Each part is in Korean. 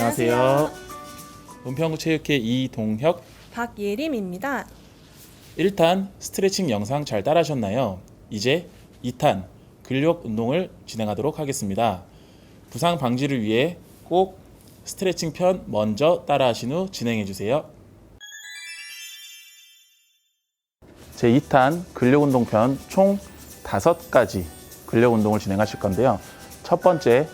안녕하세요. 은평구 체육회 이동혁 박예림입니다. 1탄 스트레칭 영상 잘 따라하셨나요? 이제 2탄 근력 운동을 진행하도록 하겠습니다. 부상 방지를 위해 꼭 스트레칭 편 먼저 따라하신 후 진행해 주세요. 제 2탄 근력 운동 편 총 5가지 근력 운동을 진행하실 건데요. 첫 번째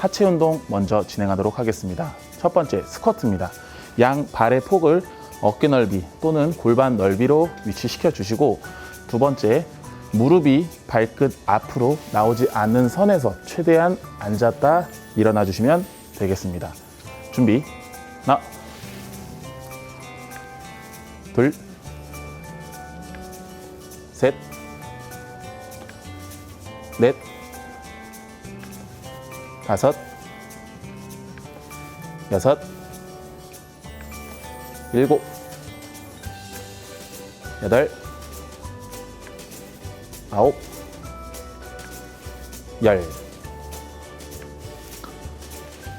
하체 운동 먼저 진행하도록 하겠습니다. 첫 번째 스쿼트입니다. 양 발의 폭을 어깨 넓이 또는 골반 넓이로 위치시켜 주시고 두 번째 무릎이 발끝 앞으로 나오지 않는 선에서 최대한 앉았다 일어나 주시면 되겠습니다. 준비 하나 둘 셋, 넷, 다섯, 여섯, 일곱, 여덟, 아홉, 열.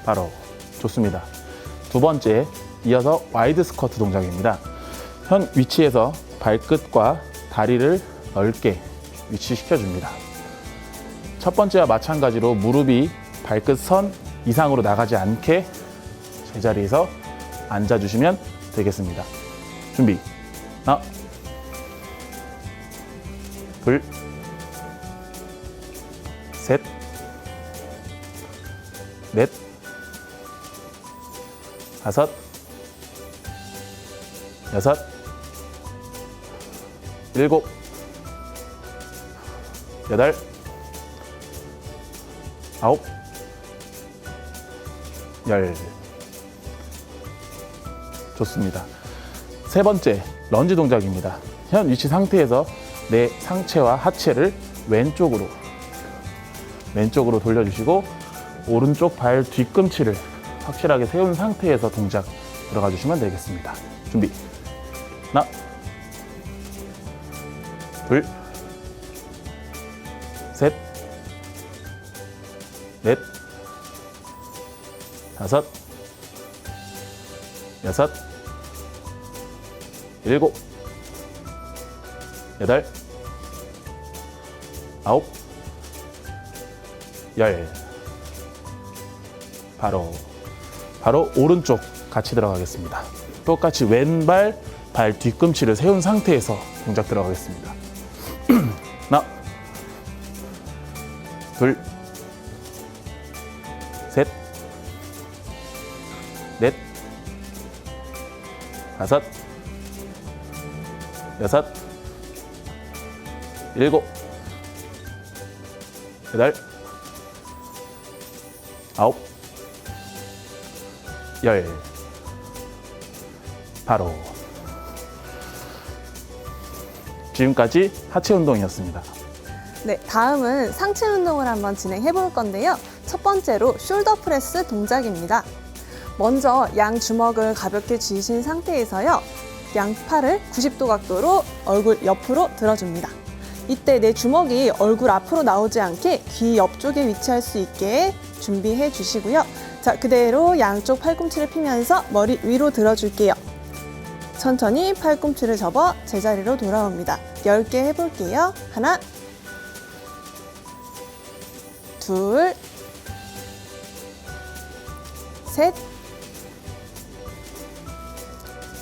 바로 좋습니다. 두 번째, 이어서 와이드 스쿼트 동작입니다. 현 위치에서 발끝과 다리를 넓게 위치시켜 줍니다. 첫 번째와 마찬가지로 무릎이 발끝 선 이상으로 나가지 않게 제자리에서 앉아 주시면 되겠습니다. 준비. 하나, 둘, 셋, 넷, 다섯, 여섯, 일곱, 여덟, 아홉, 열. 좋습니다. 세 번째, 런지 동작입니다. 현 위치 상태에서 내 상체와 하체를 왼쪽으로, 왼쪽으로 돌려주시고, 오른쪽 발 뒤꿈치를 확실하게 세운 상태에서 동작 들어가 주시면 되겠습니다. 준비. 하나, 둘, 셋, 넷, 다섯, 여섯, 일곱, 여덟, 아홉, 열. 바로, 바로 오른쪽 같이 들어가겠습니다. 똑같이 왼발, 발 뒤꿈치를 세운 상태에서 동작 들어가겠습니다. 하나, 둘, 셋, 다섯, 여섯, 일곱, 여덟, 아홉, 열. 바로. 지금까지 하체 운동이었습니다. 네, 다음은 상체 운동을 한번 진행해 볼 건데요. 첫 번째로 숄더 프레스 동작입니다. 먼저 양 주먹을 가볍게 쥐신 상태에서요. 양 팔을 90도 각도로 얼굴 옆으로 들어줍니다. 이때 내 주먹이 얼굴 앞으로 나오지 않게 귀 옆쪽에 위치할 수 있게 준비해 주시고요. 자, 그대로 양쪽 팔꿈치를 피면서 머리 위로 들어줄게요. 천천히 팔꿈치를 접어 제자리로 돌아옵니다. 10개 해볼게요. 하나, 둘, 셋,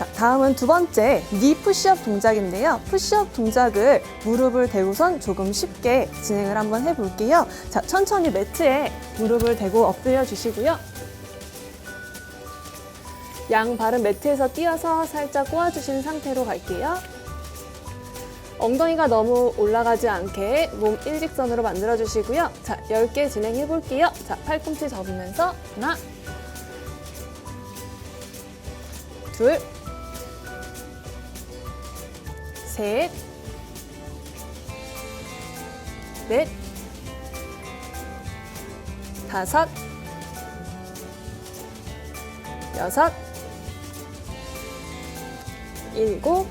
자, 다음은 두 번째 니 푸시업 동작인데요. 푸시업 동작을 무릎을 대고선 조금 쉽게 진행을 한번 해볼게요. 자, 천천히 매트에 무릎을 대고 엎드려 주시고요. 양 발은 매트에서 띄어서 살짝 꼬아주신 상태로 갈게요. 엉덩이가 너무 올라가지 않게 몸 일직선으로 만들어 주시고요. 자, 10개 진행해 볼게요. 자, 팔꿈치 접으면서 하나, 둘, 셋, 넷, 다섯, 여섯, 일곱,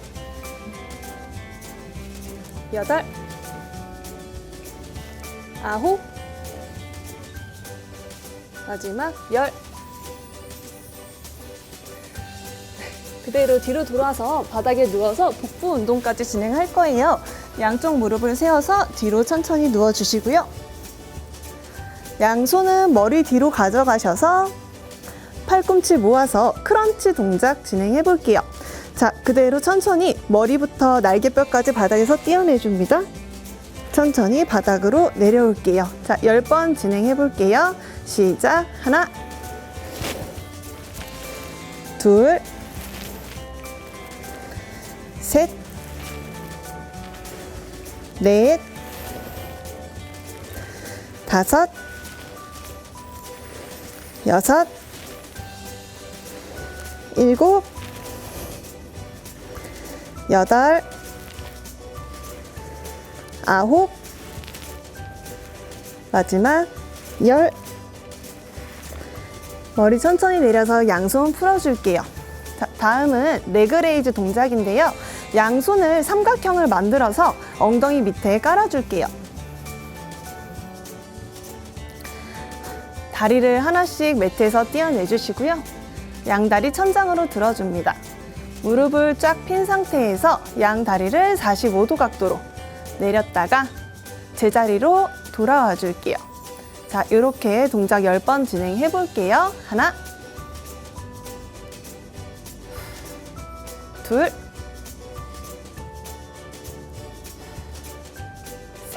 여덟, 아홉, 마지막 열. 그대로 뒤로 돌아서 바닥에 누워서 복부 운동까지 진행할 거예요. 양쪽 무릎을 세워서 뒤로 천천히 누워 주시고요. 양손은 머리 뒤로 가져가셔서 팔꿈치 모아서 크런치 동작 진행해 볼게요. 자, 그대로 천천히 머리부터 날개뼈까지 바닥에서 띄어내 줍니다. 천천히 바닥으로 내려올게요. 자, 10번 진행해 볼게요. 시작. 하나, 둘, 셋, 넷, 다섯, 여섯, 일곱, 여덟, 아홉, 마지막 열. 머리 천천히 내려서 양손 풀어줄게요. 자, 다음은 레그레이즈 동작인데요. 양손을 삼각형을 만들어서 엉덩이 밑에 깔아줄게요. 다리를 하나씩 매트에서 띄어내주시고요. 양다리 천장으로 들어줍니다. 무릎을 쫙 핀 상태에서 양 다리를 45도 각도로 내렸다가 제자리로 돌아와 줄게요. 자, 이렇게 동작 10번 진행해 볼게요. 하나, 둘,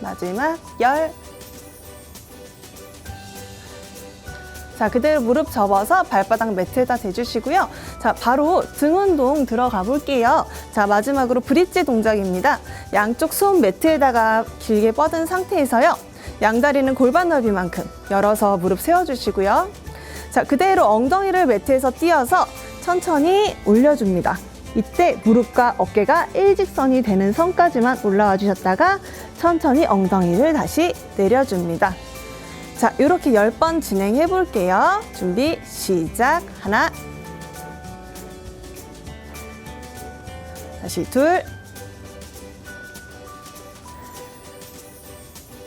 마지막 열. 자, 그대로 무릎 접어서 발바닥 매트에다 대주시고요. 자, 바로 등 운동 들어가 볼게요. 자, 마지막으로 브릿지 동작입니다. 양쪽 손 매트에다가 길게 뻗은 상태에서요. 양다리는 골반 넓이만큼 열어서 무릎 세워주시고요. 자, 그대로 엉덩이를 매트에서 띄어서 천천히 올려줍니다. 이때 무릎과 어깨가 일직선이 되는 선까지만 올라와 주셨다가 천천히 엉덩이를 다시 내려줍니다. 자, 이렇게 10번 진행해 볼게요. 준비, 시작. 하나. 다시 둘.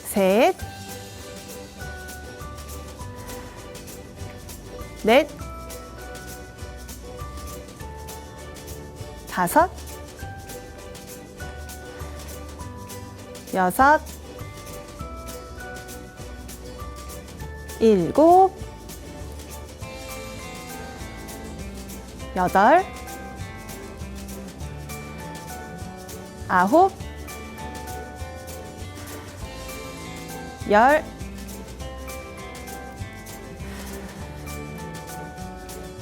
셋. 넷. 다섯. 여섯. 일곱, 여덟, 아홉, 열.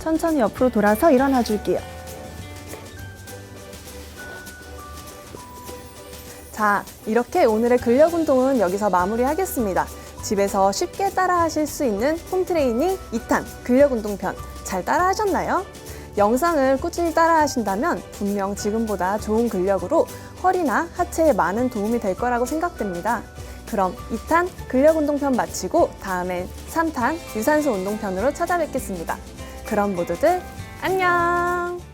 천천히 옆으로 돌아서 일어나 줄게요. 자, 이렇게 오늘의 근력 운동은 여기서 마무리하겠습니다. 집에서 쉽게 따라 하실 수 있는 홈트레이닝 2탄 근력 운동 편 잘 따라 하셨나요? 영상을 꾸준히 따라 하신다면 분명 지금보다 좋은 근력으로 허리나 하체에 많은 도움이 될 거라고 생각됩니다. 그럼 2탄 근력 운동 편 마치고 다음엔 3탄 유산소 운동 편으로 찾아뵙겠습니다. 그럼 모두들 안녕!